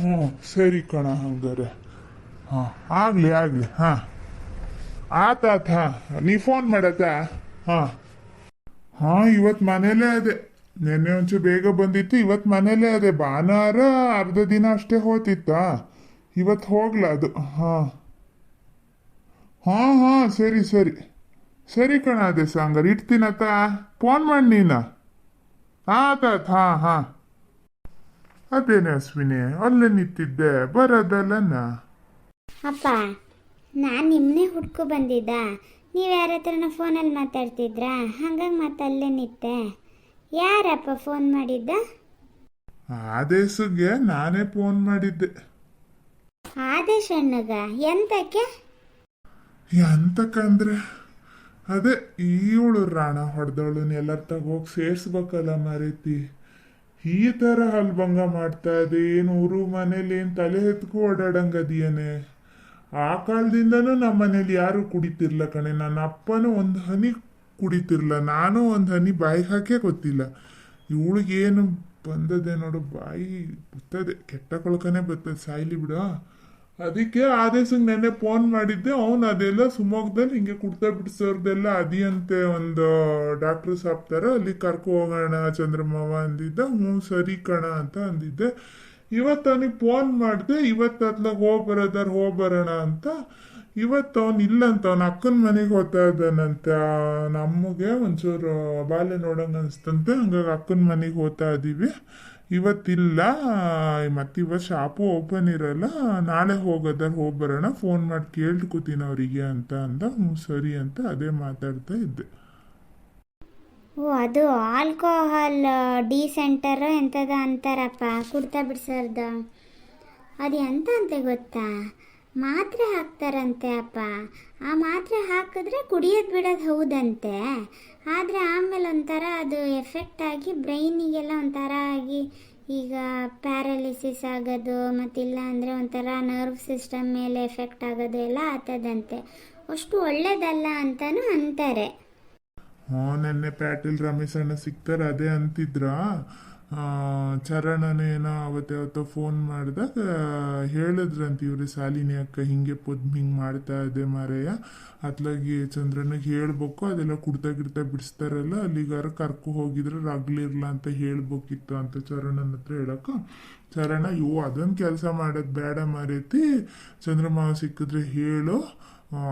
ಹ್ಞೂ, ಸರಿ ಕಣ ಹಂಗಾರೆ. ಹಾಂ, ಆಗಲಿ ಆಗಲಿ, ಹಾಂ. ಆತಾತ ಹಾಂ. ನೀ ಫೋನ್ ಮಾಡತ್ತಾ? ಹಾಂ. ಹಾಂ ಇವತ್ತು ಮನೇಲೇ ಅದೇ. ನೆನ್ನೆ ಒಂಚೂರು ಬೇಗ ಬಂದಿತ್ತು ಇವತ್ತು ಮನೇಲೇ ಅದೇ. ಭಾನುವಾರ ಅರ್ಧ ದಿನ ಅಷ್ಟೇ ಹೋತಿತ್ತಾ? ಇವತ್ತು ಹೋಗ್ಲ ಅದು? ಹಾಂ. ಹಾಂ ಹಾಂ, ಸರಿ ಸರಿ. ಸರಿ ಕಣ ಅದೇ ಸಾಂಗಾರ, ಇಡ್ತೀನತ್ತ? ಫೋನ್ ಮಾಡಿ ನೀನ? ಆತಾತ ಹಾಂ ಹಾಂ. ಅದೇನೆ ಅಶ್ವಿನಿ ಅಲ್ಲೇ ನಿಂತಿದ್ದೆ. ಬರೋದಲ್ಲನ ಅಪ್ಪ ನಾನು ನಿಮ್ಮನ್ನೇ ಹುಡ್ಕೊ ಬಂದಿದ್ದ. ನೀವು ಯಾರ ಹತ್ರನ ಫೋನಲ್ಲಿ ಮಾತಾಡ್ತಿದ್ರಾ? ಹಂಗಾಗಿ ಮತ್ತೆ ಅಲ್ಲೇ ನಿಂತೆ. ಯಾರಪ್ಪ ಫೋನ್ ಮಾಡಿದ್ದ? ಆದೇಶಗೆ ನಾನೇ ಫೋನ್ ಮಾಡಿದ್ದೆ. ಆದೇಶ ಅಣ್ಣಗ? ಎಂತಕ್ಕೆ? ಎಂತಕ್ಕಂದ್ರೆ ಅದೇ ಇವಳು ರಾಣ ಹೊಡೆದವಳು ಎಲ್ಲರ ತಗ ಹೋಗಿ ಸೇರ್ಸ್ಬೇಕಲ್ಲ ಮರೀತಿ. ಈ ತರ ಹಲ್ಭಂಗ ಮಾಡ್ತಾ ಇದೆ ಏನು ಊರು ಮನೇಲಿ ಏನು ತಲೆ ಎತ್ಕೊ ಓಡಾಡಂಗದಿಯನೆ. ಆ ಕಾಲದಿಂದನೂ ನಮ್ಮ ಮನೇಲಿ ಯಾರು ಕುಡಿತಿರ್ಲ ಕಣೆ. ನನ್ನ ಅಪ್ಪನೂ ಒಂದು ಹನಿ ಕುಡಿತಿರ್ಲ. ನಾನು ಒಂದು ಹನಿ ಬಾಯಿ ಹಾಕೇ ಗೊತ್ತಿಲ್ಲ. ಇವಳಿಗೇನು ಬಂದದೆ ನೋಡು, ಬಾಯಿ ಬರ್ತದೆ ಕೆಟ್ಟ ಕೊಳ್ಕನೆ ಬರ್ತದೆ. ಸಾಯ್ಲಿ ಬಿಡು ಅದಕ್ಕೆ ಆದೇಶಕ್ಕೆ ನೆನ್ನೆ ಫೋನ್ ಮಾಡಿದ್ದೆ. ಅವನು ಅದೆಲ್ಲ ಶಿವಮೊಗ್ಗದಲ್ಲಿ ಹಿಂಗೆ ಕುಡ್ತಾ ಬಿಡ್ಸೋರ್ದೆಲ್ಲ ಅದಿಯಂತೆ ಒಂದು ಡಾಕ್ಟ್ರು ಸಾಪ್ತಾರ ಅಲ್ಲಿ ಕರ್ಕೊ ಹೋಗೋಣ ಚಂದ್ರಮಾವ ಅಂದಿದ್ದ. ಹ್ಞೂ ಸರಿ ಕಣ ಅಂತ ಅಂದಿದ್ದೆ. ಇವತ್ತು ಅವನಿಗೆ ಫೋನ್ ಮಾಡಿದೆ. ಇವತ್ತು ಅತ್ಲಾಗ ಹೋಗಿ ಹೋಗ್ಬರೋಣ ಹೋಗಿ ಬರೋಣ ಅಂತ. ಇವತ್ತು ಅವನು ಇಲ್ಲಂತ ಅವನ ಅಕ್ಕನ ಮನೆಗೆ ಹೋಗ್ತಾ ಇದ್ದಾನಂತೆ. ನಮಗೆ ಒಂಚೂರು ಬಾಲ್ಯ ನೋಡಂಗ ಅನ್ಸ್ತಂತೆ. ಹಂಗಾಗಿ ಅಕ್ಕನ ಮನೆಗೆ ಹೋಗ್ತಾ ಇದೀವಿ. ಇವತ್ತಿಲ್ಲ. ಮತ್ತೆ ಇವತ್ತು ಶಾಪು ಓಪನ್ ಇರಲ್ಲ. ನಾಳೆ ಹೋಗೋದಾರ ಹೋಗಿ ಬರೋಣ. ಫೋನ್ ಮಾಡಿ ಕೇಳ್ಕೊತೀನಿ ಅವರಿಗೆ ಅಂತ ಅಂದ. ಹ್ಞೂ ಸರಿ ಅಂತ ಅದೇ ಮಾತಾಡ್ತಾ ಇದ್ದೆ. ಓ, ಅದು ಆಲ್ಕೋಹಾಲ್ ಡಿ ಸೆಂಟರ್ ಎಂಥದ ಅಂತಾರಪ್ಪ. ಕುಡ್ತಾ ಬಿಡ್ಸರ್ದ ಅದು ಎಂತ ಅಂತ ಗೊತ್ತಾ? ಮಾತ್ರೆ ಹಾಕ್ತಾರಂತೆ ಅಪ್ಪ. ಆ ಮಾತ್ರೆ ಹಾಕಿದ್ರೆ ಕುಡಿಯೋದು ಬಿಡೋದು ಹೌದಂತೆ. ಆದರೆ ಆಮೇಲೆ ಒಂಥರ ಅದು ಎಫೆಕ್ಟ್ ಆಗಿ ಬ್ರೈನಿಗೆಲ್ಲ ಒಂಥರ ಆಗಿ ಈಗ ಪ್ಯಾರಾಲಿಸಿಸ್ ಆಗೋದು, ಮತ್ತಿಲ್ಲ ಅಂದರೆ ಒಂಥರ ನರ್ವ್ ಸಿಸ್ಟಮ್ ಮೇಲೆ ಎಫೆಕ್ಟ್ ಆಗೋದು ಎಲ್ಲ ಆಗ್ತದಂತೆ ಅಷ್ಟು ಒಳ್ಳೇದಲ್ಲ ಅಂತಲೂ ಅಂತಾರೆ. ಹಾಂ, ನೆನ್ನೆ ಪ್ಯಾಟಿಲ್ ರಮೇಶ್ ಅಣ್ಣ ಸಿಗ್ತಾರೆ ಅದೇ ಅಂತಿದ್ರ? ಚರಣನೇನೋ ಅವತ್ತಾವತ್ತೋ ಫೋನ್ ಮಾಡಿದಾಗ ಹೇಳಿದ್ರಂತ ಇವ್ರಿ ಶಾಲಿನಿ ಅಕ್ಕ ಹಿಂಗೆ ಪದ್ಮ ಹಿಂಗೆ ಮಾಡ್ತಾ ಇದೆ ಮಾರಯ್ಯ. ಅತ್ಲಾಗಿ ಚಂದ್ರನಿಗೆ ಹೇಳ್ಬೇಕು, ಅದೆಲ್ಲ ಕುಡ್ತಾ ಗಿಡ್ತಾ ಬಿಡಿಸ್ತಾರಲ್ಲ, ಅಲ್ಲಿಗಾರ ಕರ್ಕೊ ಹೋಗಿದ್ರೆ ರಗ್ಲಿರ್ಲ ಅಂತ ಹೇಳ್ಬೇಕಿತ್ತು ಅಂತ ಚರಣನ ಹತ್ರ ಹೇಳಕ್ಕ. ಚರಣ ಇವು ಅದೊಂದು ಕೆಲಸ ಮಾಡೋದು ಬೇಡ ಮಾರೈತಿ ಚಂದ್ರಮಾವ ಸಿಕ್ಕಿದ್ರೆ ಹೇಳು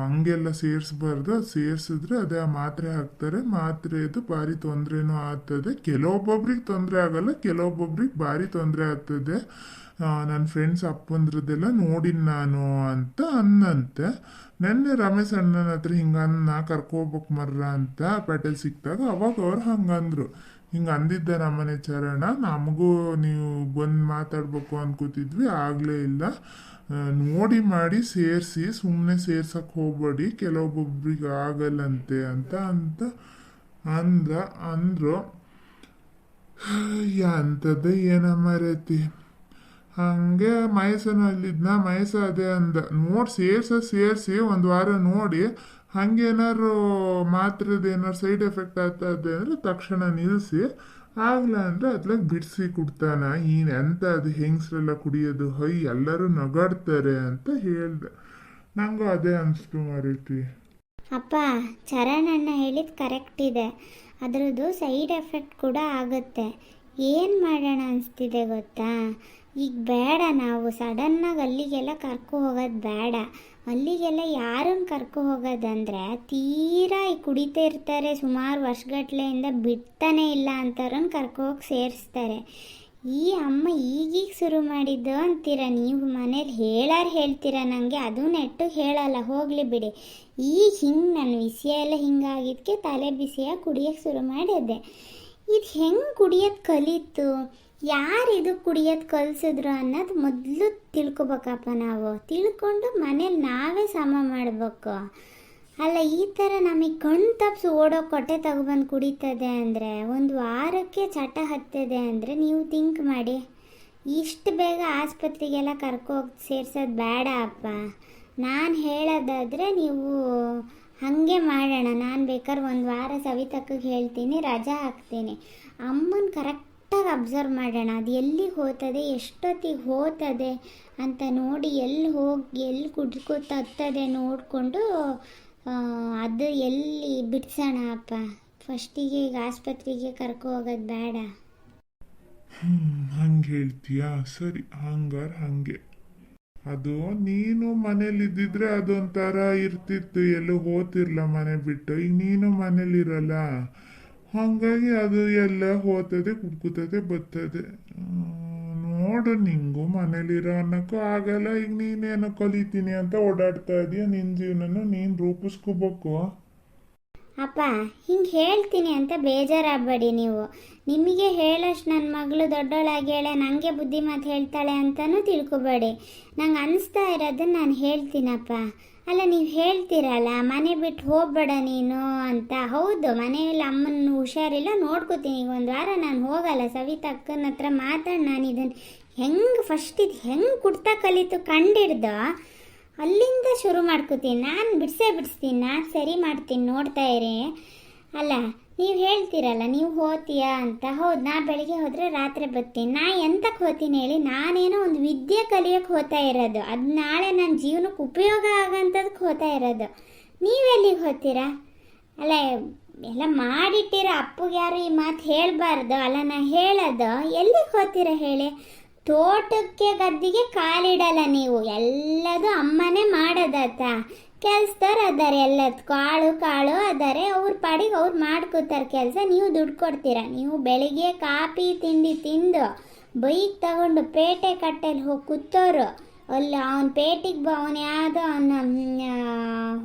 ಹಂಗೆಲ್ಲ ಸೇರಿಸ್ಬಾರ್ದು. ಸೇರಿಸಿದ್ರೆ ಅದೇ ಆ ಮಾತ್ರೆ ಹಾಕ್ತಾರೆ. ಮಾತ್ರೆದು ಭಾರಿ ತೊಂದರೆನೂ ಆಗ್ತದೆ. ಕೆಲವೊಬ್ಬೊಬ್ರಿಗೆ ತೊಂದರೆ ಆಗಲ್ಲ. ಕೆಲವೊಬ್ಬೊಬ್ರಿಗೆ ಭಾರಿ ತೊಂದರೆ ಆಗ್ತದೆ. ನನ್ನ ಫ್ರೆಂಡ್ಸ್ ಅಪ್ಪಂದ್ರದ್ದೆಲ್ಲ ನೋಡಿನ ನಾನು ಅಂತ ಅನ್ನಂತೆ. ನೆನ್ನೆ ರಮೇಶ್ ಅಣ್ಣನ ಹತ್ರ ಹಿಂಗನ್ನ ಕರ್ಕೋಬೇಕು ಮರ್ರ ಅಂತ ಪೇಟೆಲ್ ಸಿಕ್ತಾಗ ಅವಾಗ ಅವ್ರು ಹಂಗಂದ್ರು. ಹಿಂಗೆ ಅಂದಿದ್ದೆ ನಮ್ಮನೆ ಚರಣ. ನಮಗೂ ನೀವು ಬಂದು ಮಾತಾಡ್ಬೇಕು ಅನ್ಕೋತಿದ್ವಿ, ಆಗಲೇ ಇಲ್ಲ. ನೋಡಿ ಮಾಡಿ ಸೇರಿಸಿ ಸುಮ್ಮನೆ ಸೇರ್ಸಕ್ಕೆ ಹೋಗ್ಬೇಡಿ, ಕೆಲವೊಬ್ಬೊಬ್ರಿಗೆ ಆಗಲ್ಲಂತೆ ಅಂತ ಅಂತ ಅಂದ, ಅಂದ್ರು ಅಂಥದ್ದೇ ಏನಮ್ಮ ರೀತಿ? ಹಂಗೆ ಮಹೇಶನು ಅಲ್ಲಿದ್ನ ಮಹೇಶ ಅದೇ ಅಂದ. ನೋಡಿ, ಸೇರ್ಸ, ಸೇರಿಸಿ, ಒಂದು ವಾರ ನೋಡಿ ಹಂಗೇನಾದ್ರು ಮಾತ್ರದ ಏನಾದ್ರು ಸೈಡ್ ಎಫೆಕ್ಟ್ ಆಗ್ತಾ ಇದೆ ಅಂದರೆ ತಕ್ಷಣ ನಿಲ್ಲಿಸಿ ಆಗಲ್ಲ ಅಂದ್ರೆ ಅದ್ಲಾಗ ಬಿಡಿಸಿ ಕುಡ್ತಾನ ಏನು ಎಂತ ಅದು ಹೆಂಗಸ್ರೆಲ್ಲ ಕುಡಿಯೋದು ಹೊಯ್ ಎಲ್ಲರೂ ನಗಾಡ್ತಾರೆ ಅಂತ ಹೇಳ್ದೆ. ನಂಗೂ ಅದೇ ಅನಿಸ್ತು ಮಾರೀತಿ. ಅಪ್ಪ ಚರಣಣ್ಣ ಹೇಳಿದ ಕರೆಕ್ಟ್ ಇದೆ. ಅದರದ್ದು ಸೈಡ್ ಎಫೆಕ್ಟ್ ಕೂಡ ಆಗುತ್ತೆ. ಏನು ಮಾಡೋಣ ಅನಿಸ್ತಿದೆ ಗೊತ್ತಾ? ಈಗ ಬೇಡ ನಾವು. ಸಡನ್ನಾಗಿ ಅಲ್ಲಿಗೆಲ್ಲ ಕರ್ಕೊ ಹೋಗೋದು ಬೇಡ. ಅಲ್ಲಿಗೆಲ್ಲ ಯಾರನ್ನು ಕರ್ಕೊ ಹೋಗೋದಂದ್ರೆ ತೀರಾ ಈ ಕುಡಿತಾ ಇರ್ತಾರೆ. ಸುಮಾರು ವರ್ಷಗಟ್ಲೆಯಿಂದ ಬಿಡ್ತಾನೆ ಇಲ್ಲ ಅಂತಾರನ್ನು ಕರ್ಕೊ ಹೋಗಿ ಸೇರಿಸ್ತಾರೆ. ಈ ಅಮ್ಮ ಈಗೀಗ ಶುರು ಮಾಡಿದ್ದು ಅಂತೀರ? ನೀವು ಮನೇಲಿ ಹೇಳಾರು ಹೇಳ್ತೀರ ನನಗೆ ಅದು ನೆಟ್ಟು ಹೇಳಲ್ಲ. ಹೋಗಲಿ ಬಿಡಿ. ಈಗ ಹಿಂಗೆ ನನ್ನ ವಿಷಯ ಎಲ್ಲ ಹಿಂಗಾಗಿದ್ದಕ್ಕೆ ತಲೆ ಬಿಸಿಯಾಗಿ ಕುಡಿಯೋಕ್ಕೆ ಶುರು ಮಾಡಿದ್ದೆ ಇದು ಹೆಂಗೆ ಕುಡಿಯೋದು ಕಲೀತು? ಯಾರು ಇದು ಕುಡಿಯೋದು ಕಲಿಸಿದ್ರು ಅನ್ನೋದು ಮೊದಲು ತಿಳ್ಕೊಬೇಕಪ್ಪ ನಾವು. ತಿಳ್ಕೊಂಡು ಮನೇಲಿ ನಾವೇ ಸಮ ಮಾಡಬೇಕು. ಅಲ್ಲ, ಈ ಥರ ನಮಗೆ ಕಣ್ ತಪ್ಪಿಸಿ ಓಡೋ ಕೊಟ್ಟೆ ತಗೊಬಂದು ಕುಡಿತದೆ ಅಂದರೆ, ಒಂದು ವಾರಕ್ಕೆ ಚಟ ಹತ್ತದೆ ಅಂದರೆ ನೀವು ಥಿಂಕ್ ಮಾಡಿ. ಇಷ್ಟು ಬೇಗ ಆಸ್ಪತ್ರೆಗೆಲ್ಲ ಕರ್ಕೋಗಿ ಸೇರ್ಸೋದು ಬೇಡ ಅಪ್ಪ. ನಾನು ಹೇಳೋದಾದರೆ ನೀವು ಹಾಗೆ ಮಾಡೋಣ. ನಾನು ಬೇಕಾದ್ರೆ ಒಂದು ವಾರ ಸವಿತಕ್ಕಗೆ ಹೇಳ್ತೀನಿ, ರಜಾ ಹಾಕ್ತೀನಿ. ಅಮ್ಮನ ಕರೆಕ್ಟ್ ಕರೆಕ್ಟಾಗಿ ಅಬ್ಸರ್ವ್ ಮಾಡೋಣ, ಅದು ಎಲ್ಲಿಗೆ ಹೋಗ್ತದೆ ಎಷ್ಟೊತ್ತಿಗೆ ಹೋಗ್ತದೆ ಅಂತ ನೋಡಿ ಎಲ್ಲಿ ಹೋಗಿ, ಎಲ್ಲಿ ಕುಡ್ಕೊ ತತ್ತದೆ ನೋಡಿಕೊಂಡು ಅದು ಎಲ್ಲಿ ಬಿಡ್ಸೋಣ ಅಪ್ಪ. ಫಸ್ಟಿಗೆ ಈಗ ಆಸ್ಪತ್ರೆಗೆ ಕರ್ಕೊ ಹೋಗೋದು ಬೇಡ. ಹಂಗೆ ಹೇಳ್ತೀಯಾ? ಸರಿ, ಹಂಗಾರ ಹಂಗೆ. ಅದು ನೀನು ಮನೇಲಿ ಇದ್ದಿದ್ರೆ ಅದೊಂಥರ ಇರ್ತಿತ್ತು, ಎಲ್ಲೂ ಹೋತಿರ್ಲ ಮನೆ ಬಿಟ್ಟು. ಈಗ ನೀನು ಮನೇಲಿ ಇರಲ್ಲ ಹಂಗಾಗಿ ಅದು ಎಲ್ಲ ಹೋತದೆ ಕುಡ್ಕುತ್ತದೆ ಬರ್ತದೆ. ನೋಡು ನಿಂಗೂ ಮನೇಲಿರೋ ಅನ್ನಕ್ಕೂ ಆಗಲ್ಲ. ಈಗ ನೀನೇನೋ ಕಲಿತೀನಿ ಅಂತ ಓಡಾಡ್ತಾ ಇದೀಯ? ನಿನ್ನ ಜೀವನನ ನೀನು ರೂಪಿಸ್ಕೋಬೇಕು. ಅಪ್ಪ, ಹಿಂಗೆ ಹೇಳ್ತೀನಿ ಅಂತ ಬೇಜಾರಾಗಬೇಡಿ ನೀವು. ನಿಮಗೆ ಹೇಳೋಷ್ಟು ನನ್ನ ಮಗಳು ದೊಡ್ಡೋಳಾಗ್ಯಾಳೆ ನನಗೆ ಬುದ್ಧಿ ಮಾತು ಹೇಳ್ತಾಳೆ ಅಂತಲೂ ತಿಳ್ಕೊಬೇಡಿ. ನಂಗೆ ಅನಿಸ್ತಾ ಇರೋದನ್ನು ನಾನು ಹೇಳ್ತೀನಪ್ಪ. ಅಲ್ಲ, ನೀವು ಹೇಳ್ತೀರಲ್ಲ, ಮನೆ ಬಿಟ್ಟು ಹೋಗ್ಬೇಡ ನೀನು ಅಂತ. ಹೌದು, ಮನೆಯಲ್ಲಿ ಅಮ್ಮನ ಹುಷಾರಿಲ್ಲ, ನೋಡ್ಕೋತೀನಿ. ಈಗ ಒಂದು ವಾರ ನಾನು ಹೋಗಲ್ಲ, ಸವಿತಾ ಅಕ್ಕನ ಹತ್ರ ಮಾತಾಡಿ ನಾನು ಇದನ್ನು ಹೆಂಗೆ ಫಸ್ಟ್ ಇದು ಹೆಂಗೆ ಕುಡ್ತಾ ಕಲಿತು ಕಂಡಿಡ್ದೋ? ಅಲ್ಲಿಂದ ಶುರು ಮಾಡ್ಕೋತೀನಿ. ನಾನು ಬಿಡಿಸೇ ಬಿಡಿಸ್ತೀನಿ. ನಾನು ಸರಿ ಮಾಡ್ತೀನಿ. ನೋಡ್ತಾ ಇರಿ. ಅಲ್ಲ, ನೀವು ಹೇಳ್ತೀರಲ್ಲ, ನೀವು ಹೋತೀಯಾ ಅಂತ. ಹೌದು, ನಾ ಬೆಳಿಗ್ಗೆ ಹೋದರೆ ರಾತ್ರಿ ಬರ್ತೀನಿ. ನಾ ಎಂತಕ್ಕೆ ಹೋತೀನಿ ಹೇಳಿ, ನಾನೇನೋ ಒಂದು ವಿದ್ಯೆ ಕಲಿಯೋಕ್ಕೆ ಹೋಗ್ತಾ ಇರೋದು. ಅದು ನಾಳೆ ನನ್ನ ಜೀವನಕ್ಕೆ ಉಪಯೋಗ ಆಗೋಂಥದಕ್ಕೆ ಹೋಗ್ತಾ ಇರೋದು. ನೀವೆಲ್ಲಿಗೆ ಹೋಗ್ತೀರಾ? ಅಲ್ಲ, ಎಲ್ಲ ಮಾಡಿಟ್ಟಿರೋ ಅಪ್ಪಗೆ ಯಾರು ಈ ಮಾತು ಹೇಳಬಾರ್ದು. ಅಲ್ಲ, ನಾ ಹೇಳೋದು, ಎಲ್ಲಿಗೆ ಹೋಗ್ತೀರಾ ಹೇಳಿ? ತೋಟಕ್ಕೆ ಗದ್ದಿಗೆ ಕಾಲಿಡಲ್ಲ ನೀವು. ಎಲ್ಲದು ಅಮ್ಮನೇ ಮಾಡೋದತ್ತ. ಕೆಲ್ಸದವ್ರು ಅದಾರೆ ಎಲ್ಲದು. ಕಾಳು ಕಾಳು ಅದಾರೆ. ಅವ್ರ ಪಾಡಿಗೆ ಅವ್ರು ಮಾಡ್ಕೋತಾರೆ ಕೆಲಸ. ನೀವು ದುಡ್ಡು ಕೊಡ್ತೀರ. ನೀವು ಬೆಳಿಗ್ಗೆ ಕಾಫಿ ತಿಂಡಿ ತಿಂದು ಬೈಕ್ ತಗೊಂಡು ಪೇಟೆ ಕಟ್ಟೆಲಿ ಹೋಗಿ ಕೂತೋರು. ಅಲ್ಲಿ ಅವನ ಪೇಟಿಗೆ ಬ, ಅವನು ಯಾವುದೋ ಅವನ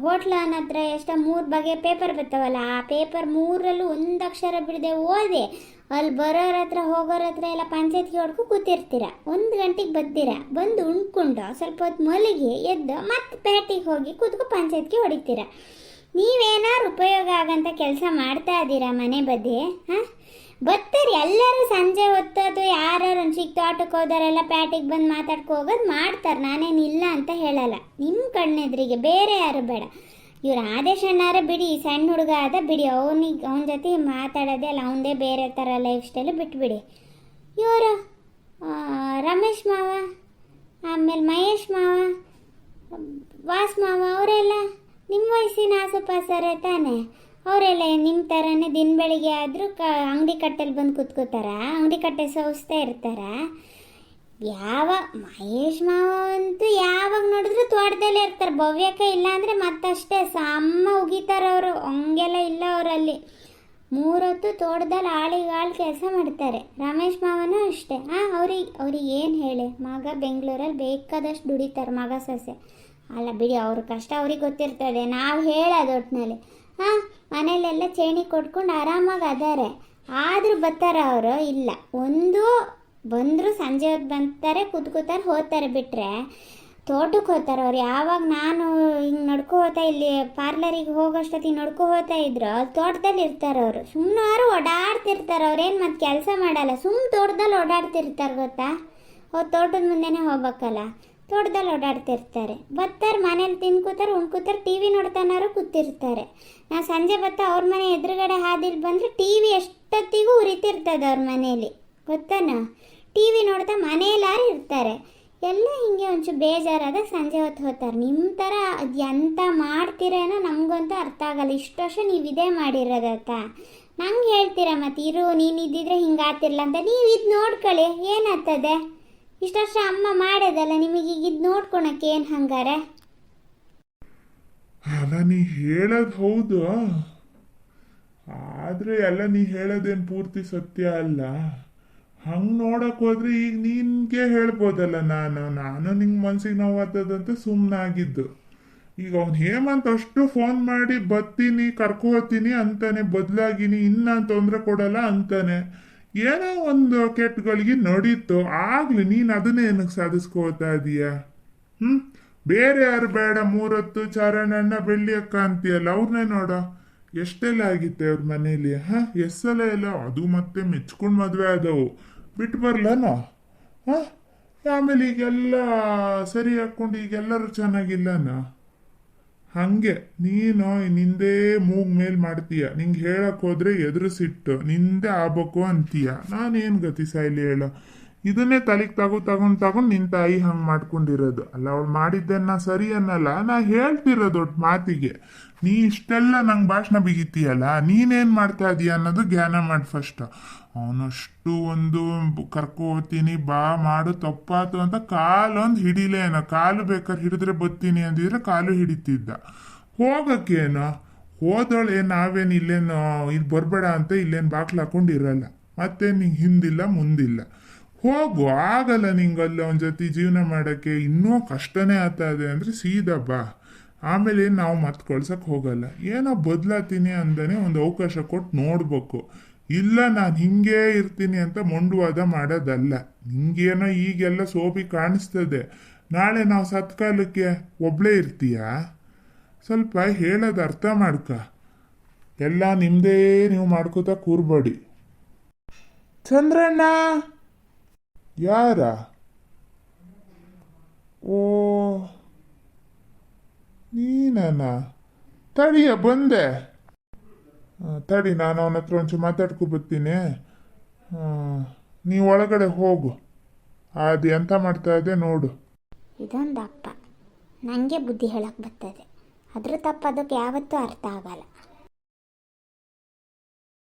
ಹೋಟ್ಲ ಅವನ ಹತ್ರ ಎಷ್ಟೋ ಮೂರು ಬಗೆ ಪೇಪರ್ ಬರ್ತಾವಲ್ಲ ಆ ಪೇಪರ್ ಮೂರಲ್ಲೂ ಒಂದು ಅಕ್ಷರ ಬಿಡದೆ ಓದಿ ಅಲ್ಲಿ ಬರೋರ ಹತ್ರ, ಹೋಗೋರ ಹತ್ರ ಎಲ್ಲ ಪಂಚಾಯತ್ಗೆ ಹೊಡ್ಕು ಕೂತಿರ್ತೀರ. ಒಂದು ಗಂಟೆಗೆ ಬತ್ತೀರ. ಬಂದು ಉಣ್ಕೊಂಡು ಸ್ವಲ್ಪ ಹೊತ್ತು ಮಲಗಿ ಎದ್ದು ಮತ್ತೆ ಪೇಟೆಗೆ ಹೋಗಿ ಕೂತ್ಕೊ ಪಂಚಾಯತ್ಗೆ ಹೊಡಿತೀರ. ನೀವೇನಾದ್ರು ಉಪಯೋಗ ಆಗಂತ ಕೆಲಸ ಮಾಡ್ತಾ ಇದ್ದೀರಾ ಮನೆ ಬದಿ ಹಾಂ? ಬರ್ತಾರೆ ಎಲ್ಲರೂ ಸಂಜೆ ಹೊತ್ತದು ಯಾರು ಚಿಕ್ಕ ತೋಟಕ್ಕೆ ಹೋದವರೆಲ್ಲ ಪ್ಯಾಟಿಗೆ ಬಂದು ಮಾತಾಡ್ಕೊ ಹೋಗೋದು ಮಾಡ್ತಾರೆ. ನಾನೇನಿಲ್ಲ ಅಂತ ಹೇಳಲ್ಲ. ನಿಮ್ಮ ಕಣ್ಣೆದ್ರಿಗೆ ಬೇರೆ ಯಾರು ಬೇಡ. ಇವ್ರು ಆದೇಶ ಅಣ್ಣಾರ ಬಿಡಿ ಸಣ್ಣ ಹುಡುಗ ಆದ ಬಿಡಿ. ಅವನಿಗೆ ಅವನ ಜೊತೆ ಮಾತಾಡೋದೇ ಅಲ್ಲ, ಅವನದೇ ಬೇರೆ ಥರ ಲೈಫ್ ಸ್ಟೈಲು ಬಿಟ್ಬಿಡಿ. ಇವರು ರಮೇಶ್ ಮಾವ, ಆಮೇಲೆ ಮಹೇಶ್ ಮಾವ, ವಾಸ್ ಮಾವ, ಅವರೆಲ್ಲ ನಿಮ್ಮ ವಯಸ್ಸಿನ ಆಸುಪಾಸರೇ ತಾನೆ? ಅವರೆಲ್ಲ ನಿಮ್ಮ ಥರನೇ ದಿನ ಬೆಳಿಗ್ಗೆ ಆದರೂ ಕ, ಅಂಗಡಿ ಕಟ್ಟೆಲಿ ಬಂದು ಕೂತ್ಕೋತಾರ? ಅಂಗಡಿ ಕಟ್ಟೆ ಸೌಸ್ತಾ ಇರ್ತಾರ? ಯಾವ ಮಹೇಶ್ ಮಾವ ಅಂತೂ ಯಾವಾಗ ನೋಡಿದ್ರು ತೋಟದಲ್ಲೇ ಇರ್ತಾರೆ. ಭವ್ಯಕ ಇಲ್ಲ ಅಂದರೆ ಮತ್ತಷ್ಟೇ ಸಮ್ಮ ಉಗಿತಾರ ಅವರು. ಹಂಗೆಲ್ಲ ಇಲ್ಲ ಅವರಲ್ಲಿ. ಮೂರೊತ್ತು ತೋಟದಲ್ಲಿ ಆಳಿಗಾಳು ಆಳು ಕೆಲಸ ಮಾಡ್ತಾರೆ. ರಮೇಶ್ ಮಾವನೂ ಅಷ್ಟೇ. ಹಾಂ ಅವ್ರಿಗೆ ಅವ್ರಿಗೆ ಏನು ಹೇಳಿ? ಮಗ ಬೆಂಗಳೂರಲ್ಲಿ ಬೇಕಾದಷ್ಟು ದುಡಿತಾರೆ ಮಗ ಸೊಸೆ. ಅಲ್ಲ ಬಿಡಿ, ಅವ್ರ ಕಷ್ಟ ಅವ್ರಿಗೆ ಗೊತ್ತಿರ್ತದೆ. ನಾವು ಹೇಳೋದು ಒಟ್ಟಿನಲ್ಲಿ ಹಾಂ, ಮನೇಲೆಲ್ಲ ಚೇಣಿ ಕೊಟ್ಕೊಂಡು ಆರಾಮಾಗಿ ಅದಾರೆ. ಆದರೂ ಬರ್ತಾರ ಅವರು? ಇಲ್ಲ. ಒಂದು ಬಂದರು ಸಂಜೆ ಹೊತ್ತು ಬಂತಾರೆ, ಕೂತ್ಕೋತಾರೆ, ಹೋಗ್ತಾರೆ ಬಿಟ್ಟರೆ ತೋಟಕ್ಕೆ ಹೋಗ್ತಾರೆ ಅವ್ರು. ಯಾವಾಗ ನಾನು ಹಿಂಗೆ ನಡ್ಕೊ ಹೋಗ್ತಾ ಇಲ್ಲಿ ಪಾರ್ಲರಿಗೆ ಹೋಗೋಷ್ಟೊತ್ತಿಗೆ ನಡ್ಕೊ ಹೋಗ್ತಾ ಇದ್ರು ತೋಟದಲ್ಲಿ ಇರ್ತಾರೆ ಅವರು. ಸುಮ್ಮನಾರು ಓಡಾಡ್ತಿರ್ತಾರೆ ಅವ್ರೇನು ಮತ್ತು ಕೆಲಸ ಮಾಡಲ್ಲ. ಸುಮ್ಮ ತೋಟದಲ್ಲಿ ಓಡಾಡ್ತಿರ್ತಾರೆ ಗೊತ್ತಾ? ಅವ್ರು ತೋಟದ ಮುಂದೆನೇ ಹೋಗ್ಬೇಕಲ್ಲ. ತೋಟದಲ್ಲಿ ಓಡಾಡ್ತಿರ್ತಾರೆ. ಬತ್ತಾರೆ ಮನೇಲಿ ತಿನ್ಕೋತಾರೆ, ಉಣ್ಕೋತಾರೆ, ಟಿ ವಿ ನೋಡ್ತಾನಾರು ಕೂತಿರ್ತಾರೆ. ನಾ ಸಂಜೆ ಬತ್ತ ಅವ್ರ ಮನೆ ಎದುರುಗಡೆ ಹಾದಿಲ್ ಬಂದರೆ ಟಿ ವಿ ಎಷ್ಟೊತ್ತಿಗೂ ಉರಿತಿರ್ತದೆ ಅವ್ರ ಮನೇಲಿ. ಗೊತ್ತಾನ? ಟಿ ವಿ ನೋಡ್ತಾ ಮನೆಯಲ್ಲಾರು ಇರ್ತಾರೆ. ಎಲ್ಲ ಹಿಂಗೆ ಒಂಚೂರು ಬೇಜಾರಾದಾಗ ಸಂಜೆ ಹೊತ್ತು ಹೋಗ್ತಾರೆ. ನಿಮ್ಮ ಥರ ಅದು ಎಂಥ ಮಾಡ್ತೀರೇನೋ ನಮಗಂತೂ ಅರ್ಥ ಆಗಲ್ಲ. ಇಷ್ಟು ವರ್ಷ ನೀವು ಇದೇ ಮಾಡಿರೋದತ್ತ ನಂಗೆ ಹೇಳ್ತೀರಾ ಮತ್ತೆ, ಇರು, ನೀನು ಇದ್ದಿದ್ರೆ ಹಿಂಗೆ ಆತಿರ್ಲ ಅಂತ. ನೀವು ಇದು ನೋಡ್ಕೊಳ್ಳಿ, ಏನಾಗ್ತದೆ? ಇಷ್ಟು ವರ್ಷ ಅಮ್ಮ ಮಾಡೋದಲ್ಲ ನಿಮಗೆ ಈಗ ಇದು ನೋಡ್ಕೊಳಕ್ಕೆ ಏನು ಹಂಗಾರೆ? ಅಲ್ಲ, ನೀ ಹೇಳೋದು ಹೌದು. ಆದ್ರೆ ಎಲ್ಲ ನೀ ಹೇಳೋದೇನು ಪೂರ್ತಿ ಸತ್ಯ ಅಲ್ಲ? ಹಂಗ್ ನೋಡಕ್ ಹೋದ್ರೆ ಈಗ ನಿನ್ಗೆ ಹೇಳ್ಬೋದಲ್ಲ ನಾನು ನಾನು ನಿಂಗ್ ಮನ್ಸಿಗೆ ನೋವಾದದಂತ ಸುಮ್ಮನಾಗಿದ್ದು ಈಗ ಅವ್ನು ಹೇಮಂತ್ ಅಷ್ಟು ಫೋನ್ ಮಾಡಿ ಬತ್ತೀನಿ ಕರ್ಕೋತೀನಿ ಅಂತಾನೆ, ಬದಲಾಗಿನಿ, ಇನ್ನ ತೊಂದರೆ ಕೊಡಲ್ಲ ಅಂತಾನೆ. ಏನೋ ಒಂದು ಕೆಟ್ಟಗಳಿಗೆ ನಡೀತು, ಆಗ್ಲಿ ನೀನು ಅದನ್ನೇ ಏನಕ್ಕೆ ಸಾಧಿಸ್ಕೋತಾ ಇದೀಯ? ಹ್ಮ್? ಬೇರೆ ಯಾರು ಬೇಡ, ಮೂರತ್ತು ಚರಣಣ್ಣ ಬೆಳ್ಳಿ ಅಕ್ಕ ಅಂತೀಯಲ್ಲ ಅವ್ರನ್ನೇ ನೋಡೋ. ಎಷ್ಟೆಲ್ಲ ಆಗಿತ್ತೆ ಅವ್ರ ಮನೇಲಿ, ಹ? ಎಷ್ಟೆಲ್ಲ ಎಲ್ಲ, ಅದು ಮತ್ತೆ ಮೆಚ್ಕೊಂಡು ಮದುವೆ ಆದವು. ಬಿಟ್ಟು ಬರಲನ ಹಾಂ? ಆಮೇಲೆ ಈಗೆಲ್ಲ ಸರಿ ಹಾಕ್ಕೊಂಡು ಈಗೆಲ್ಲರೂ ಚೆನ್ನಾಗಿಲ್ಲನ ಹಾಗೆ, ನೀನು ನಿಂದೇ ಮೂಗ್ ಮೇಲೆ ಮಾಡ್ತೀಯ. ನಿಂಗೆ ಹೇಳಕ್ ಹೋದ್ರೆ ಎದುರಿಸಿಟ್ಟು ನಿಂದೆ ಆಗ್ಬೇಕು ಅಂತೀಯ. ನಾನೇನು ಗತಿ ಸಾಯ್ಲಿ ಹೇಳು. ಇದನ್ನೇ ತಲೆಗೆ ತಗೋ ತಗೊಂಡ್ ತಗೊಂಡ್ ನಿನ್ ತಾಯಿ ಹಂಗ್ ಮಾಡ್ಕೊಂಡಿರೋದು. ಅಲ್ಲ, ಅವಳು ಮಾಡಿದ್ದನ್ನ ಸರಿ ಅನ್ನಲ್ಲ, ನಾ ಹೇಳ್ತಿರೋದು ಒಟ್ಟು ಮಾತಿಗೆ. ನೀ ಇಷ್ಟೆಲ್ಲ ನಂಗೆ ಭಾಷಣ ಬಿಗಿತೀಯಲ್ಲ, ನೀನೇನ್ ಮಾಡ್ತಾ ಇದೀಯ ಅನ್ನೋದು ಜ್ಞಾನ ಮಾಡಿ ಫಸ್ಟ್ ಅವನಷ್ಟು ಒಂದು ಕರ್ಕೋತೀನಿ ಬಾ, ಮಾಡು, ತಪ್ಪಾತು ಅಂತ ಕಾಲೊಂದು ಹಿಡಿಲೇನ ಕಾಲು ಬೇಕಾದ್ರೆ ಹಿಡಿದ್ರೆ ಬತ್ತೀನಿ ಅಂದಿದ್ರೆ ಕಾಲು ಹಿಡಿತಿದ್ದ. ಹೋಗಕ್ಕೇನು? ಹೋದವಳು ಏನು ನಾವೇನು ಇಲ್ಲೇನು ಇಲ್ಲಿ ಬರಬೇಡ ಅಂತ ಇಲ್ಲೇನು ಬಾಕ್ಲು ಹಾಕೊಂಡಿರಲ್ಲ. ಮತ್ತೆ ನಿಂಗೆ ಹಿಂದಿಲ್ಲ, ಮುಂದಿಲ್ಲ. ಹೋಗು, ಆಗಲ್ಲ ನಿಂಗೆ ಅಲ್ಲಿ ಅವನ ಜೊತೆ ಜೀವನ ಮಾಡೋಕ್ಕೆ. ಇನ್ನೂ ಕಷ್ಟನೇ ಆಗ್ತಾ ಇದೆ ಅಂದರೆ ಸೀದಾ ಬಾ. ಆಮೇಲೆ ನಾವು ಮತ್ತೆ ಕಳ್ಸೋಕ್ಕೆ ಹೋಗಲ್ಲ. ಏನೋ ಬದಲಾತೀನಿ ಅಂದಾನೆ ಒಂದು ಅವಕಾಶ ಕೊಟ್ಟು ನೋಡ್ಬೇಕು. ಇಲ್ಲ, ನಾನು ಹಿಂಗೇ ಇರ್ತೀನಿ ಅಂತ ಮೊಂಡುವಾದ ಮಾಡೋದಲ್ಲ. ನಿಂಗೇನೋ ಈಗೆಲ್ಲ ಸೋಬಿ ಕಾಣಿಸ್ತದೆ. ನಾಳೆ ನಾವು ಸತ್ಕಾಲಕ್ಕೆ ಒಬ್ಳೇ ಇರ್ತೀಯಾ? ಸ್ವಲ್ಪ ಹೇಳೋದು ಅರ್ಥ ಮಾಡ್ಕ. ಎಲ್ಲ ನಿಮ್ಮದೇ ನೀವು ಮಾಡ್ಕೋತಾ ಕೂರ್ಬೇಡಿ. ಚಂದ್ರಣ್ಣ! ಯಾರ? ಓ, ನೀನನ? ತಡಿಯ ಬಂದೆ. ತಡಿ, ನಾನು ಅವನ ಹತ್ರ ಒಂಚೂರು ಮಾತಾಡ್ಕೊ ಬರ್ತೀನಿ. ನೀವು ಒಳಗಡೆ ಹೋಗು. ಅದು ಎಂತ ಮಾಡ್ತಾ ಇದೆ ನೋಡು. ಇದೊಂದು ಅಪ್ಪ. ನನಗೆ ಬುದ್ಧಿ ಹೇಳಕ್ಕೆ ಬರ್ತದೆ. ಅದ್ರ ತಪ್ಪು ಅದಕ್ಕೆ ಯಾವತ್ತೂ ಅರ್ಥ ಆಗಲ್ಲ.